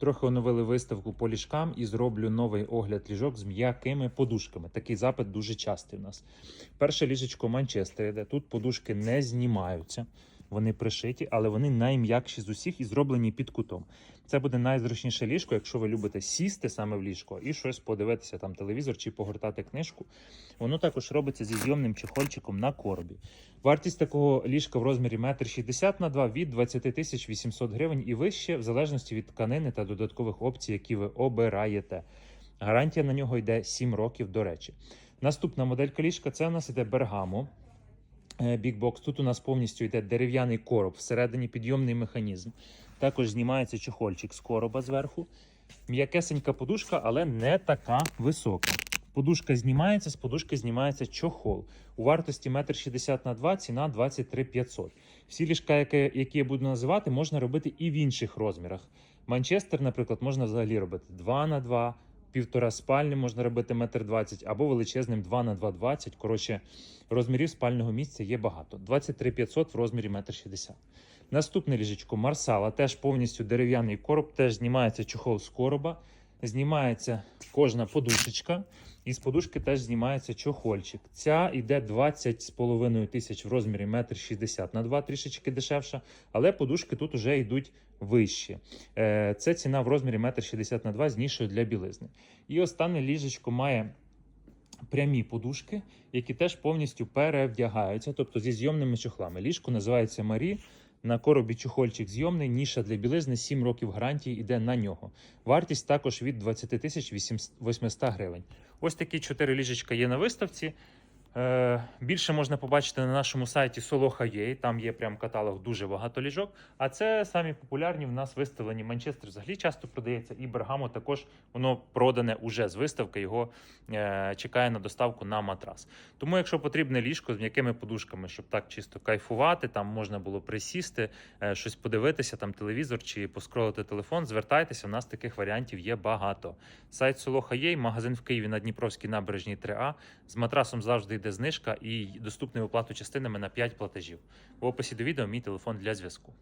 Трохи оновили виставку по ліжкам і зроблю новий огляд ліжок з м'якими подушками. Такий запит дуже частий у нас. Перше ліжечко Манчестер йде. Тут подушки не знімаються, вони пришиті, але вони найм'якші з усіх і зроблені під кутом. Це буде найзручніше ліжко, якщо ви любите сісти саме в ліжко і щось подивитися, там телевізор чи погортати книжку. Воно також робиться зі зйомним чехольчиком на коробі. Вартість такого ліжка в розмірі 1,60 м на 2 від 20 тисяч 800 гривень і вище, в залежності від тканини та додаткових опцій, які ви обираєте. Гарантія на нього йде 7 років, до речі. Наступна моделька ліжка це у нас іде Бергамо. Бікбокс. Тут у нас повністю йде дерев'яний короб, всередині підйомний механізм. Також знімається чохольчик з короба зверху. М'якесенька подушка, але не така висока. Подушка знімається, з подушки знімається чохол. У вартості 1,60 на 2 ціна 23 500. Всі ліжка, які я буду називати, можна робити і в інших розмірах. Манчестер, наприклад, можна взагалі робити 2 на 2, півтора спальні можна робити метр двадцять, або величезним 2 на 2,20 Коротше, розмірів спального місця є багато. 23 500 в розмірі метр шістдесят. Наступне ліжечко Марсала, теж повністю дерев'яний короб, теж знімається чохол з короба, знімається кожна подушечка, і з подушки теж знімається чохольчик. Ця йде 20,5 тисяч в розмірі 1,60 м на 2, трішечки дешевша, але подушки тут вже йдуть вищі. Е, Це ціна в розмірі 1,60 на 2 з нішою для білизни. І останнє ліжечко має прямі подушки, які теж повністю перевдягаються, тобто зі зйомними чохлами. Ліжко називається Марі. На коробі чохольчик зйомний, ніша для білизни, 7 років гарантії йде на нього. Вартість також від 20 тисяч 800 гривень. Ось такі 4 ліжечка є на виставці. Е, більше можна побачити на нашому сайті Soloha.ua, там є прям каталог дуже багато ліжок. А це самі популярні в нас виставлені Манчестер взагалі часто продається, і Бергамо також воно продане уже з виставки, його е, чекає на доставку на матрас. Тому, якщо потрібне ліжко з м'якими подушками, щоб так чисто кайфувати, там можна було присісти, е, щось подивитися, там телевізор чи поскролити телефон, звертайтеся, у нас таких варіантів є багато. Сайт Soloha.ua, магазин в Києві на Дніпровській набережній 3А. З матрасом завжди йде знижка і доступний оплату частинами на 5 платежів. В описі до відео мій телефон для зв'язку.